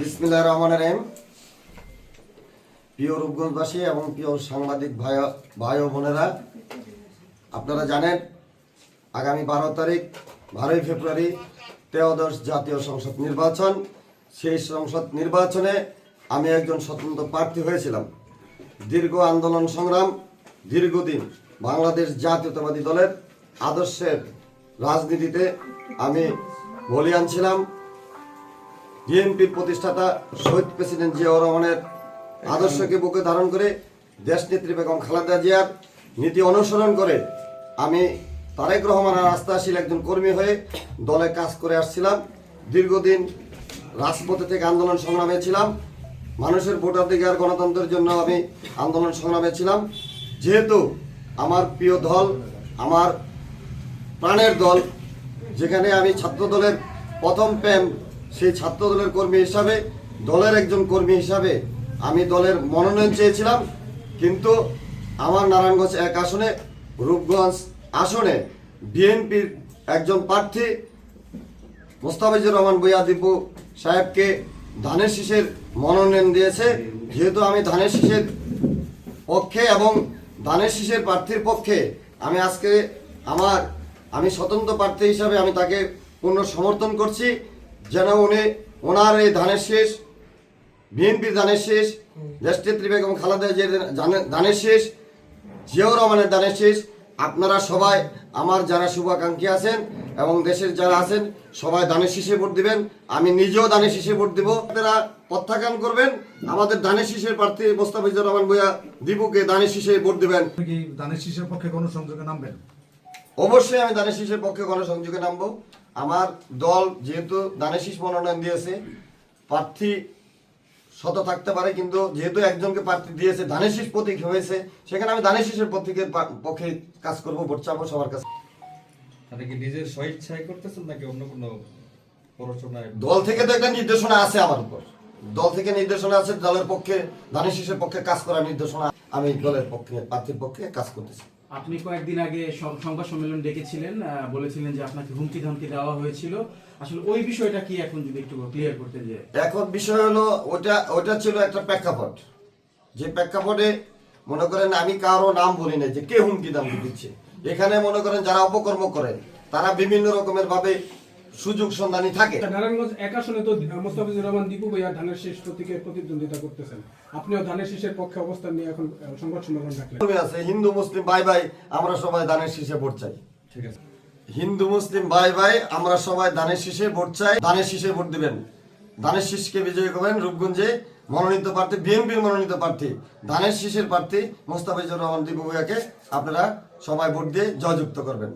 বিসমিল্লাহ রহমান রহিম। প্রিয় রূপগঞ্জবাসী এবং প্রিয় সাংবাদিক ভাই ভাই ও বোনেরা, আপনারা জানেন, আগামী বারো তারিখ, বারোই ফেব্রুয়ারি, ত্রয়োদশ জাতীয় সংসদ নির্বাচন। সেই সংসদ নির্বাচনে আমি একজন স্বতন্ত্র প্রার্থী হয়েছিলাম। দীর্ঘ আন্দোলন সংগ্রাম, দীর্ঘদিন বাংলাদেশ জাতীয়তাবাদী দলের আদর্শের রাজনীতিতে আমি বলিয়ান ছিলাম। বিএনপির প্রতিষ্ঠাতা শহীদ প্রেসিডেন্ট জিয়াউর রহমানের আদর্শকে বুকে ধারণ করে দেশনেত্রী বেগম খালেদা জিয়ার নীতি অনুসরণ করে আমি তারেক রহমানের আস্থাশীল একজন কর্মী হয়ে দলে কাজ করে আসছিলাম। দীর্ঘদিন রাজপথে থেকে আন্দোলন সংগ্রামে ছিলাম। মানুষের ভোটাধিকার গণতন্ত্রের জন্য আমি আন্দোলন সংগ্রামে ছিলাম। যেহেতু আমার প্রিয় দল, আমার প্রাণের দল, যেখানে আমি ছাত্র দলের প্রথম প্রেম সেই ছাত্র দলের কর্মী হিসাবে, দলের একজন কর্মী হিসাবে আমি দলের মনোনয়ন চেয়েছিলাম, কিন্তু আমার নারায়ণগঞ্জ এক আসনে, রূপগঞ্জ আসনে বিএনপির একজন প্রার্থী মোস্তাফিজুর রহমান বইয়া দীপু সাহেবকে ধানের শীষের মনোনয়ন দিয়েছে। যেহেতু আমি ধানের শীষের পক্ষে এবং ধানের শীষের প্রার্থীর পক্ষে আমি আজকে আমার, আমি স্বতন্ত্র প্রার্থী হিসাবে আমি তাকে পূর্ণ সমর্থন করছি। যেন উনি ওনার এই ধানের শেষ বিএনপির ধানের শীষ দেশনেত্রী বেগম খালেদা জিয়ার ধানের শীষ জিয়াউর রহমানের দানের শেষ আপনারা সবাই আমার যারা শুভাকাঙ্ক্ষী আছেন এবং দেশের যারা আছেন সবাই দানের শীষে ভোট দিবেন। আমি নিজেও দানের শীষে ভোট দিব। আপনারা প্রত্যাখ্যান করবেন। আমাদের দানের শীষের প্রার্থী মোস্তাফিজুর রহমান বইয়া দীপুকে দানের শীষে ভোট দিবেন। দানের শীষের পক্ষে কোনো সংযোগে নামবেন? অবশ্যই আমি দানের শীষের পক্ষে গণসংযোগে নামবো। আমার দল যেহেতু দানের শীষ মনোনয়ন দিয়েছে প্রার্থী শত থাকতে পারে কিন্তু যেহেতু একজনকে প্রার্থী দিয়েছে ধানের শীষ প্রতীক হয়েছে সেখানে আমি ধানের শীষের প্রতীকের পক্ষে কাজ করব ভোট চাবো সবার কাছে। কি নিজের স্বইচ্ছায় করতেছেন নাকি অন্য কোনো প্ররোচনায়? দল থেকে তো একটা নির্দেশনা আছে আমার উপর। দল থেকে নির্দেশনা আছে দলের পক্ষে পক্ষে কাজ করার নির্দেশনা আমি দলের পক্ষে প্রার্থীর পক্ষে কাজ করতেছি। আপনি কয়েকদিন আগে সংবাদ সম্মেলন ডেকেছিলেন বলেছিলেন যে আপনাকে হুমকি ধমকি দেওয়া হয়েছিল। আসলে ওই বিষয়টা কি এখন যদি একটু ক্লিয়ার করতে যে? এখন বিষয় হলো, ওটা ওটা ছিল একটা প্রেক্ষাপট। যে প্রেক্ষাপটে মনে করেন আমি কারও নাম বলি না যে কে হুমকি দাম দিচ্ছে। এখানে মনে করেন যারা অপকর্ম করেন তারা বিভিন্ন রকমের ভাবে সুযোগ সন্ধানী থাকে। নারায়ণগঞ্জ এক আসনে তো মোস্তাফিজুর রহমান দীপু ভাইয়া ধানের শীষ প্রতীকে প্রতিদ্বন্দ্বিতা করতেছেন। আপনিও ধানের শীষের পক্ষে অবস্থান নিয়ে এখন সংবাদ সম্মেলন রাখলেন। আছে হিন্দু মুসলিম ভাই ভাই আমরা সবাই দানের শীষে ভোট চাই। ঠিক আছে। হিন্দু মুসলিম ভাই ভাই আমরা সবাই দানের শীষে ভোট চাই। দানের শীষে ভোট দিবেন। দানের শীষকে বিজয়ী করবেন রূপগঞ্জে মনোনীত প্রার্থী বিএনপির মনোনীত প্রার্থী। দানের শীষের প্রার্থী মোস্তাফিজুর রহমান দীপু ভূঁইয়াকে আপনারা সবাই ভোট দিয়ে জয়যুক্ত করবেন।